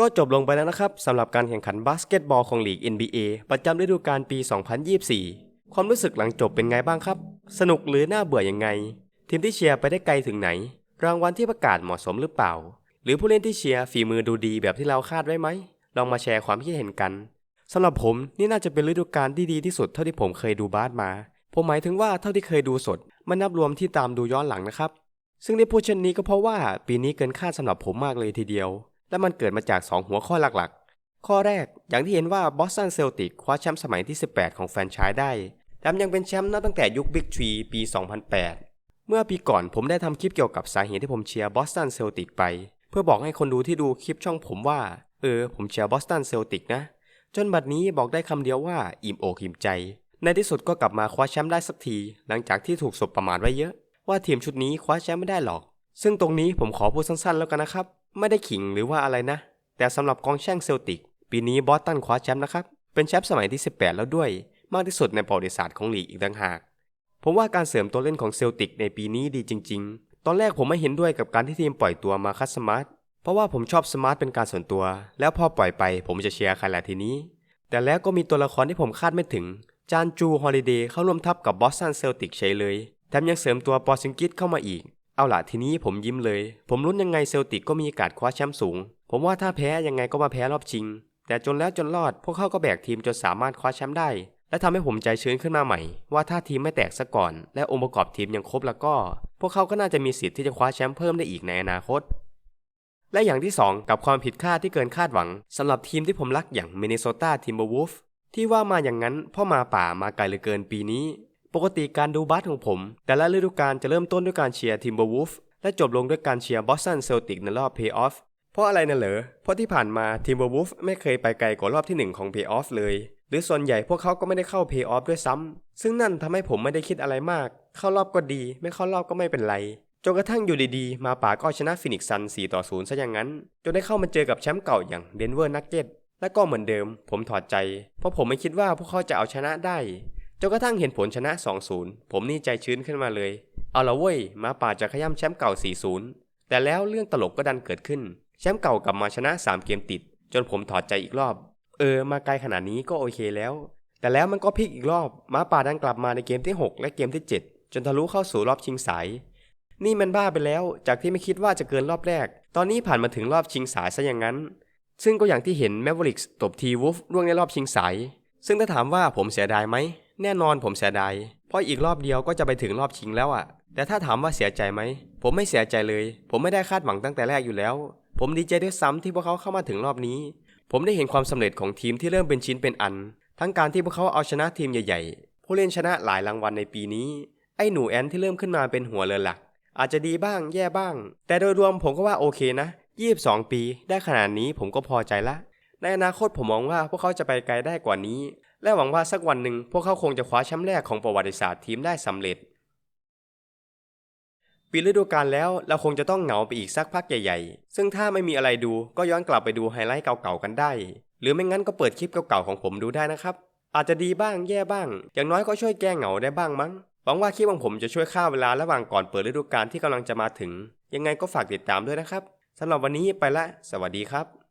ก็จบลงไปแล้วนะครับสำหรับการแข่งขันบาสเกตบอลของลีก NBA ประจำฤดูกาลปี 2024 ความรู้สึกหลังจบเป็นไงบ้างครับ สนุกหรือน่าเบื่อยังไง ทีมที่เชียร์ไปได้ไกลถึงไหน รางวัลที่ประกาศเหมาะสมหรือเปล่า หรือผู้เล่นที่เชียร์ฝีมือดูดีแบบที่เราคาดไว้ไหม ลองมาแชร์ความคิดเห็นกันสำหรับผมนี่น่าจะเป็นฤดูกาลที่ดีที่สุดเท่าที่ผมเคยดูบาสมา ผมหมายถึงว่าเท่าที่เคยดูสดม่นับรวมที่ตามดูย้อนหลังนะครับ ซึ่งได้พูดเช่นนี้ก็เพราะว่าปีนี้เกินคาดสำหรับผมมากเลยทีเดียว และมันเกิดมาจาก 2 หัวข้อหลักๆ ข้อแรกอย่างที่เห็นว่าบอสตันเซลติกคว้าแชมป์สมัยที่ 18 ของแฟนชส์ได้แถมยังเป็นแชมป์นับตั้งแต่ยุคบิ๊กทรีปี 2008 เมื่อปีก่อนผมได้ทำคลิปเกี่ยวกับสาเหตุที่ผมเชียร์บอสตันเซลติกไป เพื่อบอกให้คนดูที่ดูคลิปช่องผมว่า เออ ผมเชียร์บอสตันเซลติกนะ จนบัดนี้บอกได้คำเดียวว่าอิ่มอกอิ่มใจ ในที่สุดก็กลับมาคว้าแชมป์ได้สักที หลังจากที่ถูกสบประมาทไว้เยอะ ว่าทีมชุดนี้คว้าแชมป์ไม่ได้หรอก ซึ่งตรงนี้ผมขอพูดสั้นๆแล้วกันนะครับ ไม่ได้ขิงหรือว่าอะไรนะ แต่สำหรับกองแช่งเซลติก ปีนี้บอสตันคว้าแชมป์นะครับ เป็นแชมป์สมัยที่ 18 แล้วด้วย มากที่สุดในประวัติศาสตร์ของลีกอีกต่างหาก ผมว่าการเสริมตัวเล่นของเซลติกในปีนี้ดีจริง ๆ ตอนแรกผมไม่เห็นด้วยกับการที่ทีมปล่อยตัวมาคัสสมาร์ทเพราะว่าผมชอบสมาร์ทเป็นการส่วนตัว แล้วพอปล่อยไป ผมจะเชียร์ใครล่ะทีนี้ แต่แล้วก็มีตัวละครที่ผมคาดไม่ถึง จานจู ฮอลิเดย์เข้าร่วมทัพกับบอสตันเซลติกเฉยเลย แถมยังเสริมตัวปอซิงกิสเข้ามาอีก เอาล่ะทีนี้ผมยิ้มเลย ผมลุ้นยังไงเซลติกก็มีโอกาสคว้าแชมป์สูง ผมว่าถ้าแพ้ยังไงก็มาแพ้รอบชิง แต่จนแล้วจนรอดพวกเขาก็แบกทีมจนสามารถคว้าแชมป์ได้ และทำให้ผมใจชื้นขึ้นมาใหม่ ว่าถ้าทีมไม่แตกซะก่อน และองค์ประกอบทีมยังครบแล้วก็ พวกเขาก็น่าจะมีสิทธิ์ที่จะคว้าแชมป์เพิ่มได้อีกในอนาคต และอย่างที่ 2 กับความผิดคาดที่เกินคาดหวังสำหรับทีมที่ผมรักอย่างมินนิโซตาทิมเบอร์วูฟที่ว่ามาอย่างนั้นพ่อมาป่ามาไกลเหลือเกินปีนี้ ปกติการดูบาสของผม แต่ละฤดูกาลจะเริ่มต้นด้วยการเชียร์ทิมเบอร์วูฟและจบลงด้วยการเชียร์บอสตันเซลติกในรอบเพย์ออฟเพราะอะไรน่ะเหรอเพราะที่ผ่านมาทิมเบอร์วูฟไม่เคยไปไกลกว่ารอบที่ 1 ของเพย์ออฟเลย หรือส่วนใหญ่พวกเขาก็ไม่ได้เข้าเพย์ออฟด้วยซ้ำซึ่งนั่นทำให้ผมไม่ได้คิดอะไรมาก เข้ารอบก็ดี ไม่เข้ารอบก็ไม่เป็นไรจนกระทั่งอยู่ดีๆ มาป่าก็ชนะฟินิกซ์ซัน 4 ต่อ 0 ซะอย่างนั้น จนได้เข้ามาเจอกับแชมป์เก่าอย่างเดนเวอร์นักเก็ตและก็เหมือนเดิม ผมถอดใจ เพราะผมไม่คิดว่าพวกเขาจะเอาชนะได้ จนกระทั่งเห็นผลชนะ 2-0 ผมนี่ใจชื้นขึ้นมาเลย เอาละเว้ยมาป่าจะขย้ำแชมป์เก่า 4-0 แต่แล้วเรื่องตลกก็ดันเกิดขึ้น แชมป์เก่ากลับมาชนะ 3 เกมติด จนผมถอดใจอีกรอบ เออ มาไกลขนาดนี้ก็โอเคแล้ว แต่แล้วมันก็พลิกอีกรอบมาป่าดันกลับมาในเกมที่ 6 และเกมที่ 7 จนทะลุเข้าสู่รอบชิงสาย นี่มันบ้าไปแล้ว จากที่ไม่คิดว่าจะเกินรอบแรก ตอนนี้ผ่านมาถึงรอบชิงสายซะอย่างนั้น ซึ่งก็อย่างที่เห็นแมวริกส์ตบทีวูฟร่วงในรอบชิงสาย ซึ่งถ้าถามว่าผมเสียดายไหม แน่นอนผมเสียดาย เพราะอีกรอบเดียวก็จะไปถึงรอบชิงแล้วอะแต่ถ้าถามว่าเสียใจไหม ผมไม่เสียใจเลย ผมไม่ได้คาดหวังตั้งแต่แรกอยู่แล้ว ผมดีใจด้วยซ้ำที่พวกเขาเข้ามาถึงรอบนี้ ผมได้เห็นความสำเร็จของทีมที่เริ่มเป็นชิ้นเป็นอัน ทั้งการที่พวกเขาเอาชนะทีมใหญ่ๆ ผู้เล่นชนะหลายรางวัลในปีนี้ ไอ้หนูแอนที่เริ่มขึ้นมาเป็นหัวเรือหลัก อาจจะดีบ้างแย่บ้าง แต่โดยรวมผมก็ว่าโอเคนะ 22 ปี ได้ขนาดนี้ผมก็พอใจละ ในอนาคตผมมองว่าพวกเขาจะไปไกลได้กว่านี้ และหวังว่าสักวันหนึ่งพวกเขาคงจะคว้าแชมป์แรกของประวัติศาสตร์ทีมได้สำเร็จ ปีฤดูกาลแล้วเราคงจะต้องเหงาไปอีกสักพักใหญ่ๆ ซึ่งถ้าไม่มีอะไรดูก็ย้อนกลับไปดูไฮไลท์เก่าๆกันได้ หรือไม่งั้นก็เปิดคลิปเก่าๆของผมดูได้นะครับ อาจจะดีบ้างแย่บ้าง อย่างน้อยก็ช่วยแก้เหงาได้บ้างมั้ง หวังว่าคลิปของผมจะช่วยฆ่าเวลาระหว่างก่อนเปิดฤดูกาลที่กำลังจะมาถึง ยังไงก็ฝากติดตามด้วยนะครับสำหรับวันนี้ไปละ สวัสดีครับ